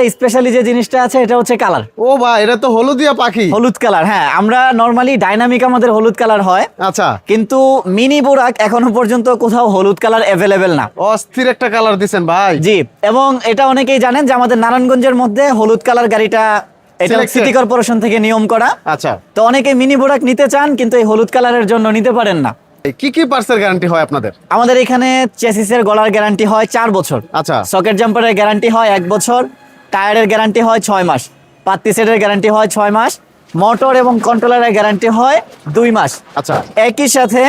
Specially যে জিনিসটা আছে এটা হচ্ছে কালার। ও ভাই এটা তো হলুদিয়া পাখি। হলুদ কালার হ্যাঁ আমরা নর্মালি ডাইনামিক আমাদের হলুদ কালার হয়। আচ্ছা। কিন্তু মিনি বোরাক এখনও পর্যন্ত কোথাও হলুদ কালার অ্যাভেলেবেল না। অস্থির একটা কালার দিছেন ভাই। জি এবং এটা অনেকেই জানেন যে আমাদের নারায়ণগঞ্জের মধ্যে হলুদ কালার গাড়িটা এটা সিটি কর্পোরেশন থেকে নিয়ম করা। আচ্ছা। তো অনেকে মিনি বোরাক নিতে চান কিন্তু এই হলুদ কালারের জন্য নিতে পারেন না। কি কি পার্সের গ্যারান্টি হয় আপনাদের? আমাদের এখানে চেসিসের গলার গ্যারান্টি হয় চার বছর। আচ্ছা। সকেট জাম্পারের গ্যারান্টি হয় এক বছর। টায়ারের গ্যারান্টি হয় ছয় মাস পাত্তি সেটের গ্যারান্টি হয় ছয় মাস মোটর এবং কন্ট্রোলারের গ্যারান্টি হয় দুই মাস। আচ্ছা। একই সাথে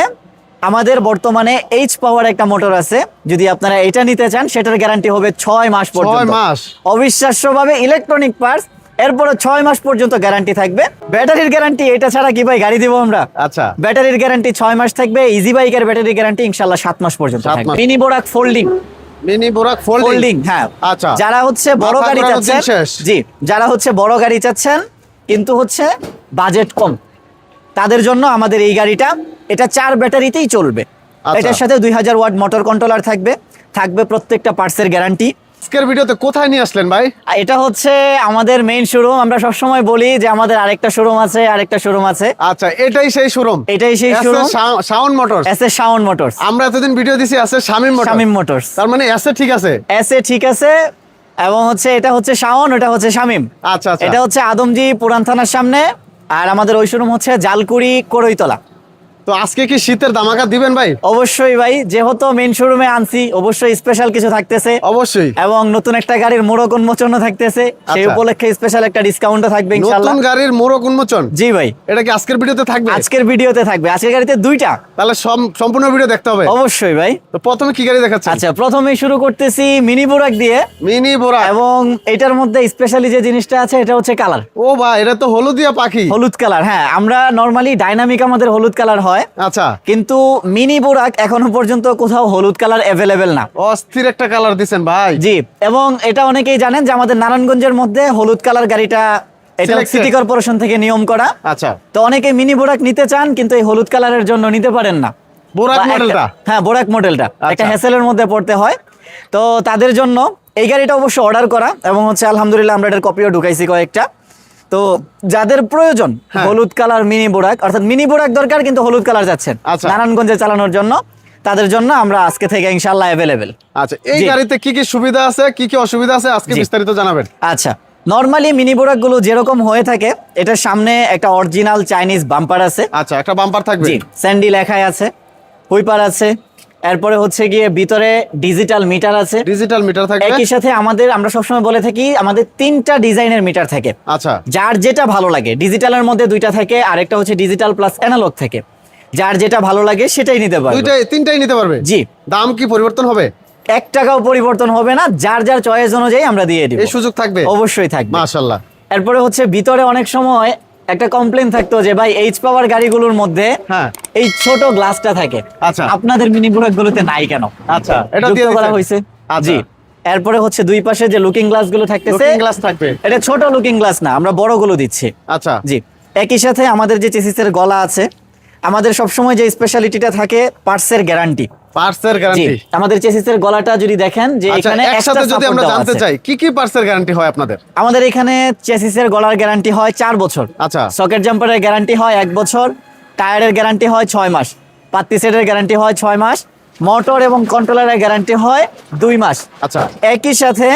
আমাদের বর্তমানে এইচ পাওয়ার একটা মোটর আছে যদি আপনারা এটা নিতে চান সেটার গ্যারান্টি হবে ছয় মাস পর্যন্ত। মাস? অবিশ্বাস্যভাবে ইলেকট্রনিক পার্টস এরপরে ছয় মাস পর্যন্ত গ্যারান্টি থাকবে। ব্যাটারির গ্যারান্টি এটা ছাড়া কি ভাই গাড়ি দিব আমরা? আচ্ছা। ব্যাটারির গ্যারান্টি ছয় মাস থাকবে ইজি বাইকের ব্যাটারি গ্যারান্টি ইনশাল্লাহ সাত মাস পর্যন্ত mini Borak folding mini Borak folding হ্যাঁ। আচ্ছা। যারা হচ্ছে বড় গাড়ি চাচ্ছেন জি যারা হচ্ছে বড় গাড়ি চাচ্ছেন কিন্তু হচ্ছে বাজেট কম। তাদের জন্য আমাদের এই গাড়িটা এটা চার ব্যাটারিতেই চলবে। আচ্ছা। এটার সাথে দুই হাজার ওয়াট মোটর কন্ট্রোলার থাকবে। থাকবে প্রত্যেকটা পার্টসের গ্যারান্টি আজকের ভিডিওতে কোথায় নিয়ে আসলেন ভাই? এটা হচ্ছে আমাদের মেইন শোরুম আমরা সবসময় বলি যে আমাদের আরেকটা শোরুম আছে আরেকটা শোরুম আছে। আচ্ছা এটাই সেই শোরুম এটাই সেই showroom Sound Motors S A Shawon Motors আমরা এতদিন ভিডিও দিছি আছে শামিম মোটর শামিম মোটরস তার মানে এসে ঠিক আছে? এস এ ঠিক আছে এবং হচ্ছে এটা হচ্ছে শাওন ওটা হচ্ছে শামিম আচ্ছা আচ্ছা। এটা হচ্ছে আদমজি পুরান থানার সামনে আর আমাদের ওই শোরুম হচ্ছে জালকুড়ি করইতলা। তো আজকে কি শীতের দামাকা দিবেন ভাই? অবশ্যই ভাই যেহেতু মেন শোরুমে আনছি অবশ্যই স্পেশাল কিছু থাকতেছে। অবশ্যই। এবং নতুন একটা গাড়ির মোড়ক উন্মোচনও থাকতেছে। সেই আচ্ছা। উপলক্ষে স্পেশাল একটা ডিসকাউন্টও থাকবে ইনশাআল্লাহ। নতুন গাড়ির মোড়ক উন্মোচন? জি ভাই। এটা কি আজকের ভিডিওতে থাকবে? আজকের ভিডিওতে থাকবে। আজকের গাড়িতে দুইটা। তাহলে সম্পূর্ণ ভিডিও দেখতে হবে। অবশ্যই ভাই। তো প্রথমে কি গাড়ি দেখাচ্ছেন? আচ্ছা প্রথমেই শুরু করতেছি মিনি বোরাক দিয়ে। মিনি বোরা এবং এটার মধ্যে স্পেশালি যে জিনিসটা আছে এটা হচ্ছে কালার। ও ভাই এটা তো হলুদিয়া পাখি। হলুদ কালার হ্যাঁ। আমরা নর্মালি ডাইনামিক আমাদের হলুদ কালার হয়। আচ্ছা। কিন্তু মিনি বোরাক এখনও পর্যন্ত কোথাও হলুদ কালার অ্যাভেলেবেল না। অস্থির একটা কালার দিছেন ভাই। জি এবং এটা অনেকেই জানেন যে আমাদের নারায়ণগঞ্জের মধ্যে হলুদ কালার গাড়িটা এটা সিটি কর্পোরেশন থেকে নিয়ম করা। আচ্ছা। তো অনেকে মিনি বোরাক নিতে চান কিন্তু এই হলুদ কালারের জন্য নিতে পারেন না। বোরাক একটা- মডেলটা? হ্যাঁ বোরাক মডেলটা। একটা আচ্ছা। হ্যাসেলের মধ্যে পড়তে হয়। তো তাদের জন্য এই গাড়িটা অবশ্য অর্ডার করা এবং হচ্ছে আলহামদুলিল্লাহ আমরা এটার কপিও ঢুকাইছি কয়েকটা। তো যাদের প্রয়োজন হ্যাঁ। হলুদ কালার মিনি বোরাক অর্থাৎ মিনি বোরাক দরকার কিন্তু হলুদ কালার যাচ্ছেন আচ্ছা। নারায়ণগঞ্জে চালানোর জন্য তাদের জন্য আমরা আজকে থেকে ইনশাল্লাহ অ্যাভেলেবেল আচ্ছা এই গাড়িতে কি কি সুবিধা আছে কি কি অসুবিধা আছে আজকে বিস্তারিত জানাবেন। আচ্ছা নর্মালি মিনি বোরাকগুলো যেরকম হয়ে থাকে এটার সামনে একটা অরিজিনাল চাইনিজ বাম্পার আছে। আচ্ছা একটা বাম্পার থাকবে। জি স্যান্ডি লেখায় আছে হুইপার আছে এরপরে হচ্ছে গিয়ে ভিতরে ডিজিটাল মিটার আছে। ডিজিটাল মিটার থাকে একই সাথে আমাদের আমরা সবসময় বলে থাকি আমাদের তিনটা ডিজাইনের মিটার থাকে। আচ্ছা। যার যেটা ভালো লাগে ডিজিটালের মধ্যে দুইটা থাকে আরেকটা হচ্ছে ডিজিটাল প্লাস অ্যানালগ থেকে। যার যেটা ভালো লাগে সেটাই নিতে পারবে। দুইটাই তিনটাই নিতে পারবে? জি। দাম কি পরিবর্তন হবে? এক টাকাও পরিবর্তন হবে না যার যার চয়েস অনুযায়ী আমরা দিয়ে দিব। এই সুযোগ থাকবে? অবশ্যই থাকবে। মাশাআল্লাহ। এরপরে হচ্ছে ভিতরে অনেক সময় একটা কমপ্লেন থাকতো যে ভাই এইচ পাওয়ার গাড়িগুলোর মধ্যে হ্যাঁ। এই ছোট গ্লাসটা থাকে। আচ্ছা। আপনাদের মিনি বুলেট গুলোতে নাই কেন? আচ্ছা এটা দিয়ে করা? হয়েছে। আচ্ছা। জি। এরপরে হচ্ছে দুই পাশে যে লুকিং গ্লাসগুলো থাকতেছে লুকিং গ্লাস থাকবে। এটা ছোট লুকিং গ্লাস না আমরা বড়গুলো দিচ্ছি। আচ্ছা। জি। একই সাথে আমাদের যে চেসিসের গলা আছে আমাদের সবসময় যে স্পেশালিটিটা থাকে পার্টসের গ্যারান্টি পার্সের গ্যারান্টি আমাদের চেসিসের গলাটা যদি দেখেন যে আচ্ছা এখানে একসাথে যদি আমরা জানতে চাই কি কি পার্সের গ্যারান্টি হয় আপনাদের? আমাদের এখানে চেসিসের গলার গ্যারান্টি হয় চার বছর। আচ্ছা। সকেট জাম্পারের গ্যারান্টি হয় এক বছর টায়ারের গ্যারান্টি হয় ছয় মাস পাত্তি সেটের গ্যারান্টি হয় ছয় মাস মোটর এবং কন্ট্রোলারের গ্যারান্টি হয় দুই মাস। আচ্ছা। একই সাথে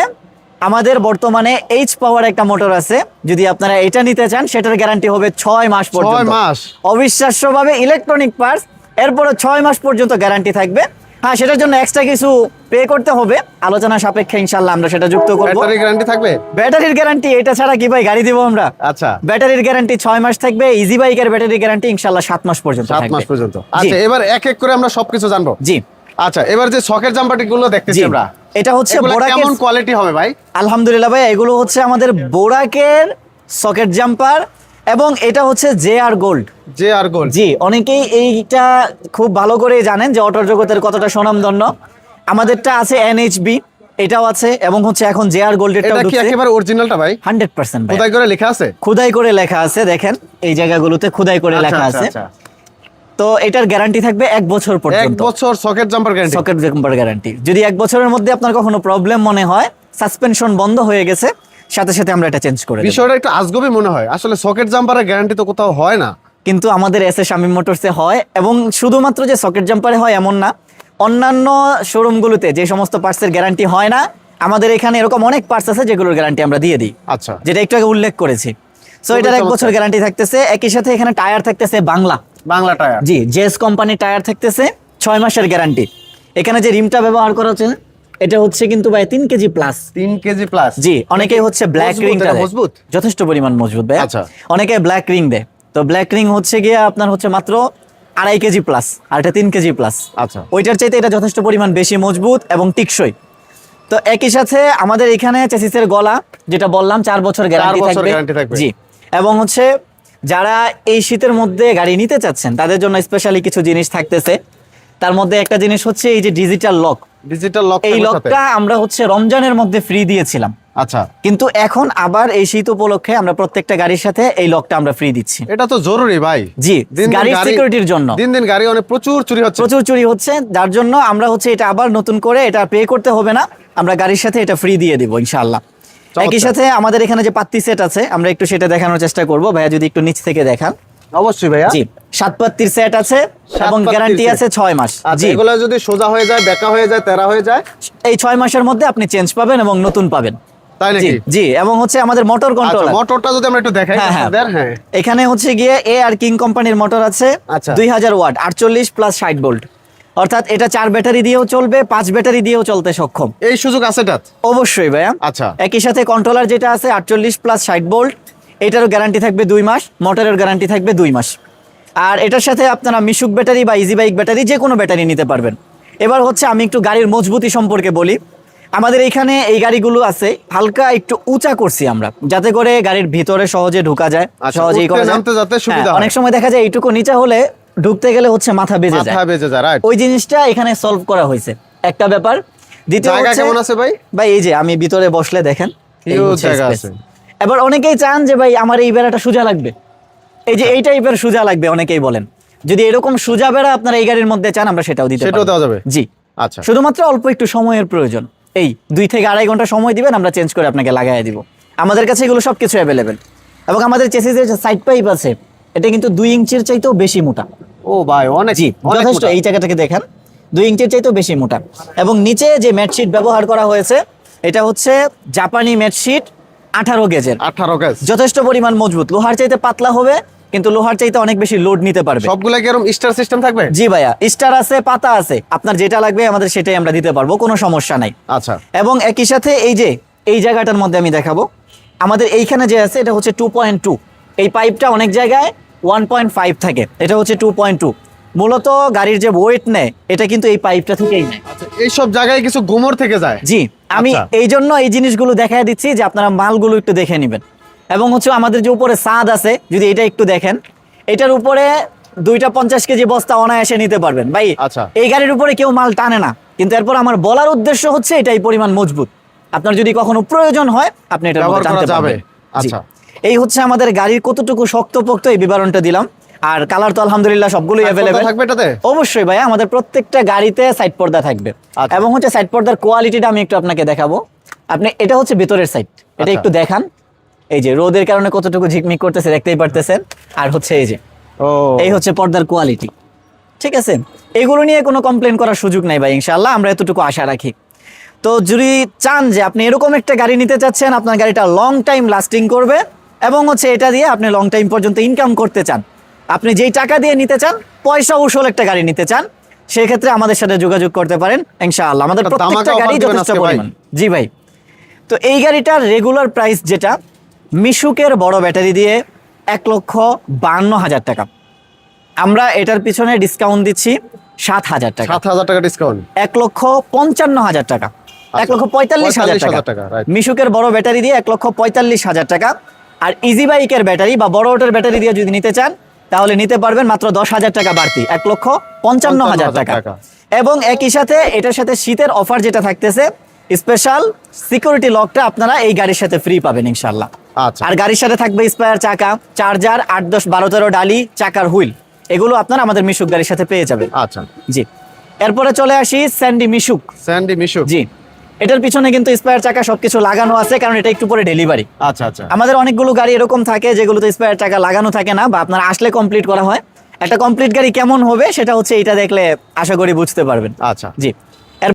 আমাদের বর্তমানে এইচ পাওয়ার একটা মোটর আছে। যদি আপনারা এটা নিতে চান সেটার গ্যারান্টি হবে ছয় মাস পর্যন্ত। মাস। অবিশ্বাস্যভাবে ইলেকট্রনিক পার্টস এরপরে ছয় মাস পর্যন্ত গ্যারান্টি থাকবে। হ্যাঁ সেটার জন্য এক্সট্রা কিছু পে করতে হবে। আলোচনা সাপেক্ষে ইনশাল্লাহ আমরা সেটা যুক্ত করব। ব্যাটারি গ্যারান্টি থাকবে? ব্যাটারির গ্যারান্টি এটা ছাড়া কি ভাই গাড়ি দিব আমরা? আচ্ছা। ব্যাটারির গ্যারান্টি ছয় মাস থাকবে ইজি বাইকের ব্যাটারি গ্যারান্টি ইনশাল্লাহ সাত মাস পর্যন্ত থাকবে। মাস পর্যন্ত। আচ্ছা এবার এক এক করে আমরা সবকিছু জানব? জি। আচ্ছা এবার যে শখের জাম্পারটি গুলো দেখতেছি আমরা। এটা হচ্ছে কেমন কোয়ালিটি হবে ভাই? আলহামদুলিল্লাহ ভাই এগুলো হচ্ছে আমাদের বোরাকের সকেট জাম্পার এবং এটা হচ্ছে J R gold. J R gold. জি অনেকেই এইটা খুব ভালো করে জানেন যে অটোর জগতের কতটা সুনামধন্য। আমাদেরটা আছে এনএইচবি এটাও আছে এবং হচ্ছে এখন জে আর গোল্ডেরটাও এটা কি একেবারে অরিজিনালটা ভাই? হান্ড্রেড পার্সেন্ট খোদাই করে লেখা আছে? খোদাই করে লেখা আছে দেখেন। এই জায়গাগুলোতে খোদাই করে আচ্ছা, লেখা আচ্ছা, আছে। আচ্ছা। তো এটার গ্যারান্টি থাকবে এক বছর এক বছর socket jumper guarantee socket jumper guarantee যদি এক বছরের মধ্যে আপনার কখনো প্রবলেম মনে হয় সাসপেনশন বন্ধ হয়ে গেছে সাথে সাথে আমরা এটা চেঞ্জ করে দেব। বিষয়টা একটু আজগবি মনে হয়। আসলে সকেট জাম্পারের গ্যারান্টি তো কোথাও হয় না। কিন্তু আমাদের এস এ শামীম মোটরসে হয় এবং শুধুমাত্র যে সকেট জাম্পারে হয় এমন না অন্যান্য শোরুমগুলোতে যে সমস্ত পার্টসের গ্যারান্টি হয় না আমাদের এখানে এরকম অনেক পার্টস আছে যেগুলোর গ্যারান্টি আমরা দিয়ে দিই। আচ্ছা। যেটা একটু আগে উল্লেখ করেছি। সো এটার এক বছর গ্যারান্টি থাকতেছে। একই সাথে এখানে টায়ার থাকতেছে বাংলা। বাংলা টায়ার। জি জেস কোম্পানির টায়ার থাকতেছে ছয় মাসের গ্যারান্টি এখানে যে রিমটা ব্যবহার করা হচ্ছে এটা হচ্ছে কিন্তু ভাই তিন কেজি প্লাস তিন কেজি প্লাস জি অনেকেই হচ্ছে ব্ল্যাক রিংটা মজবুত? যথেষ্ট পরিমাণ মজবুত ভাই আচ্ছা। অনেকে ব্ল্যাক রিং দেয়। তো ব্ল্যাক রিং হচ্ছে গিয়ে আপনার হচ্ছে মাত্র আড়াই কেজি প্লাস আর এটা তিন কেজি প্লাস আচ্ছা। ওইটার চাইতে এটা যথেষ্ট পরিমাণ বেশি মজবুত এবং টিকসই। তো একই সাথে আমাদের এখানে চেসিসের গলা যেটা বললাম চার বছর গ্যারান্টি থাকবে। জি এবং হচ্ছে যারা এই শীতের মধ্যে গাড়ি নিতে চাচ্ছেন তাদের জন্য স্পেশালি কিছু জিনিস থাকতেছে। তার মধ্যে একটা জিনিস হচ্ছে এই যে ডিজিটাল লক ডিজিটাল লক এই লকটা আমরা হচ্ছে রমজানের মধ্যে ফ্রি দিয়েছিলাম। আচ্ছা। কিন্তু এখন আবার এই শীত উপলক্ষে আমরা প্রত্যেকটা গাড়ির সাথে এই লকটা আমরা ফ্রি দিচ্ছি। এটা তো জরুরি ভাই। জি গাড়ির গাড়ি- সিকিউরিটির জন্য। দিন দিন গাড়ি অনেক প্রচুর চুরি হচ্ছে। প্রচুর চুরি হচ্ছে যার জন্য আমরা হচ্ছে এটা আবার নতুন করে এটা পে করতে হবে না। আমরা গাড়ির সাথে এটা ফ্রি দিয়ে দিব ইনশাআল্লাহ। একই সাথে আমাদের এখানে যে পাত্তি সেট আছে আমরা একটু সেটা দেখানোর চেষ্টা করব। ভাইয়া যদি একটু নিচ থেকে দেখান। অবশ্যই ভাইয়া। জি সাত পাত্তির সেট আছে এবং গ্যারান্টি আছে ছয় মাস। আচ্ছা জি। এগুলো যদি সোজা হয়ে যায় বেঁকা হয়ে যায় তেরা হয়ে যায়? এই ছয় মাসের মধ্যে আপনি চেঞ্জ পাবেন এবং নতুন পাবেন। তাই নাকি? জি এবং হচ্ছে আমাদের মোটর কন্ট্রোল মোটরটা যদি আমরা একটু দেখাই হ্যাঁ, হ্যাঁ। হ্যাঁ। এখানে হচ্ছে গিয়ে এ আর কিং কোম্পানির মোটর আছে আচ্ছা। দুই হাজার ওয়াট আটচল্লিশ প্লাস ষাট ভোল্ট অর্থাৎ এটা চার ব্যাটারি দিয়েও চলবে পাঁচ ব্যাটারি দিয়েও চলতে সক্ষম। এই সুযোগ আছে এটাত অবশ্যই ভাইয়া। আচ্ছা। একই সাথে কন্ট্রোলার যেটা আছে আটচল্লিশ প্লাস ষাট ভোল্ট এটারও গ্যারান্টি থাকবে দুই মাস মোটরের গ্যারান্টি থাকবে দুই মাস। আর এটার সাথে আপনারা মিশুক ব্যাটারি বা ইজি বাইক ব্যাটারি যে কোনো ব্যাটারি নিতে পারবেন। এবার হচ্ছে আমি একটু গাড়ির মজবুতি সম্পর্কে বলি। আমাদের এখানে এই গাড়িগুলো আছে হালকা একটু উঁচা করছি আমরা যাতে করে গাড়ির ভিতরে সহজে ঢোকা যায় আচ্ছা, সহজেই করা নামতে যাতে সুবিধা হ্যাঁ, অনেক সময় দেখা যায় এইটুকু নিচে হলে ঢুকতে গেলে হচ্ছে মাথা বেজে যায়। মাথা বেজে যায় রাইট ওই জিনিসটা এখানে সলভ করা হয়েছে। একটা ব্যাপার। দ্বিতীয় জায়গা কেমন আছে ভাই? ভাই এই যে আমি ভিতরে বসলে দেখেন জায়গা আছে। এবার অনেকেই চান যে ভাই আমার এই বেড়াটা সোজা লাগবে। এই যে এই টাইপের সোজা লাগবে অনেকেই বলেন। যদি এরকম সোজা বেড়া আপনারা এই গাড়ির মধ্যে চান আমরা সেটাও দিতে সেটাও দেওয়া যাবে? জি। আচ্ছা। শুধুমাত্র অল্প একটু সময়ের প্রয়োজন। এই দুই থেকে আড়াই ঘণ্টা সময় দিবেন আমরা চেঞ্জ করে আপনাকে লাগাই দিব। আমাদের কাছে এগুলো সব কিছু অ্যাভেলেবেল এবং আমাদের চেসিসের সাইড পাইপ আছে। এটা কিন্তু দুই ইঞ্চির চাইতেও বেশি মোটা। ও ভাই অনেক জি যথেষ্ট এই জায়গাটাকে দেখেন। দুই ইঞ্চির চাইতেও বেশি মোটা। এবং নিচে যে ম্যাটশিট ব্যবহার করা হয়েছে এটা হচ্ছে জাপানি ম্যাটশিট আঠারো গেজের। আঠারো গেজ। যথেষ্ট পরিমাণ মজবুত। লোহার চাইতে পাতলা হবে কিন্তু লোহার চাইতে অনেক বেশি লোড নিতে পারবে। সবগুলা কি এরকম স্টার সিস্টেম থাকবে? জি ভাইয়া স্টার আছে পাতা আছে। আপনার যেটা লাগবে আমাদের সেটাই আমরা দিতে পারব কোনো সমস্যা নাই। আচ্ছা। এবং একই সাথে এই যে এই জায়গাটার মধ্যে আমি দেখাবো। আমাদের এইখানে যে আছে এটা হচ্ছে টু পয়েন্ট টু এই পাইপটা অনেক জায়গায় ওয়ান পয়েন্ট ফাইভ থাকে। এটা হচ্ছে টু পয়েন্ট টু মূলত গাড়ির যে ওয়েট নেয় এটা কিন্তু এই পাইপটা থেকেই নেয়। আচ্ছা এইসব জায়গায় কিছু গুমর থেকে যায়? জি আমি আচ্ছা। এই জন্য এই জিনিসগুলো দেখাই দিচ্ছি যে আপনারা মালগুলো একটু দেখে নেবেন। এবং হচ্ছে আমাদের যে উপরে সাদ আছে যদি এটা একটু দেখেন এটার উপরে দুইটা পঞ্চাশ কেজি বস্তা অনায়াসে নিতে পারবেন। ভাই আচ্ছা। এই গাড়ির উপরে কেউ মাল টানে না। কিন্তু এরপর আমার বলার উদ্দেশ্য হচ্ছে এটাই পরিমাণ মজবুত। আপনার যদি কখনো প্রয়োজন হয় আপনি এটা যাবে। আচ্ছা আচ্ছা। এই হচ্ছে আমাদের গাড়ির কতটুকু শক্তপোক্ত এই বিবরণটা দিলাম। আর কালার তো আলহামদুলিল্লাহ সবগুলোই অ্যাভেলেবেল থাকবে এটাতে? অবশ্যই ভাই আমাদের প্রত্যেকটা গাড়িতে সাইড পর্দা থাকবে। আচ্ছা। এবং হচ্ছে সাইড পর্দার কোয়ালিটিটা আমি একটু আপনাকে দেখাবো। আপনি এটা হচ্ছে ভেতরের সাইড এটা আচ্ছা। একটু দেখান। এই যে রোদের কারণে কতটুকু ঝিকমিক করতেছে দেখতেই পারতেছেন। আর হচ্ছে এই যে এই হচ্ছে পর্দার কোয়ালিটি ঠিক আছে? এগুলো নিয়ে কোনো কমপ্লেন করার সুযোগ নাই ভাই ইনশাআল্লাহ। আমরা এতটুকু আশা রাখি। তো যদি চান যে আপনি এরকম একটা গাড়ি নিতে চাচ্ছেন আপনার গাড়িটা লং টাইম লাস্টিং করবে। এবং হচ্ছে এটা দিয়ে আপনি লং টাইম পর্যন্ত ইনকাম করতে চান। আপনি যেই টাকা দিয়ে নিতে চান পয়সা উসল একটা গাড়ি নিতে চান সেই ক্ষেত্রে আমাদের সাথে যোগাযোগ করতে পারেন ইনশাআল্লাহ। আমাদের প্রত্যেকটা গাড়ি যথেষ্ট পরিমাণ। জি ভাই। তো এই গাড়িটার রেগুলার প্রাইস যেটা মিশুকের বড় ব্যাটারি দিয়ে এক লক্ষ বান্ন হাজার টাকা। আমরা এটার পিছনে ডিসকাউন্ট দিচ্ছি সাত হাজার টাকা। সাত হাজার টাকা ডিসকাউন্ট এক লক্ষ পঞ্চান্ন হাজার টাকা। এক লক্ষ পঁয়তাল্লিশ হাজার টাকা। টাকা, মিশুকের বড় ব্যাটারি দিয়ে এক লক্ষ পঁয়তাল্লিশ হাজার টাকা। আর ইজি বাইকের ব্যাটারি বা বড় ওটার ব্যাটারি দিয়ে যদি নিতে চান তাহলে নিতে পারবেন মাত্র দশ হাজার টাকা বাড়তি এক লক্ষ পঞ্চান্ন হাজার টাকা। এবং একই সাথে এটার সাথে শীতের অফার যেটা থাকতেছে স্পেশাল সিকিউরিটি লকটা আপনারা এই গাড়ির সাথে ফ্রি পাবেন ইনশাল্লাহ আচ্ছা। আর গাড়ির সাথে থাকবে স্পায়ার চাকা চার্জার আট দশ বারো তেরো ডালি চাকার হুইল। এগুলো আপনারা আমাদের মিশুক গাড়ির সাথে পেয়ে যাবেন। আচ্ছা। জি। এরপরে চলে আসি স্যান্ডি মিশুক স্যান্ডি মিশুক জি। এটার পিছনে কিন্তু স্পায়ার চাকা সবকিছু লাগানো আছে কারণ এটা একটু পরে ডেলিভারি আচ্ছা আচ্ছা। আমাদের অনেকগুলো গাড়ি এরকম থাকে যেগুলোতে স্পায়ার চাকা লাগানো থাকে না বা আপনার আসলে কমপ্লিট করা হয়। একটা কমপ্লিট গাড়ি কেমন হবে সেটা হচ্ছে এটা দেখলে আশা করি বুঝতে পারবেন। আচ্ছা। জি।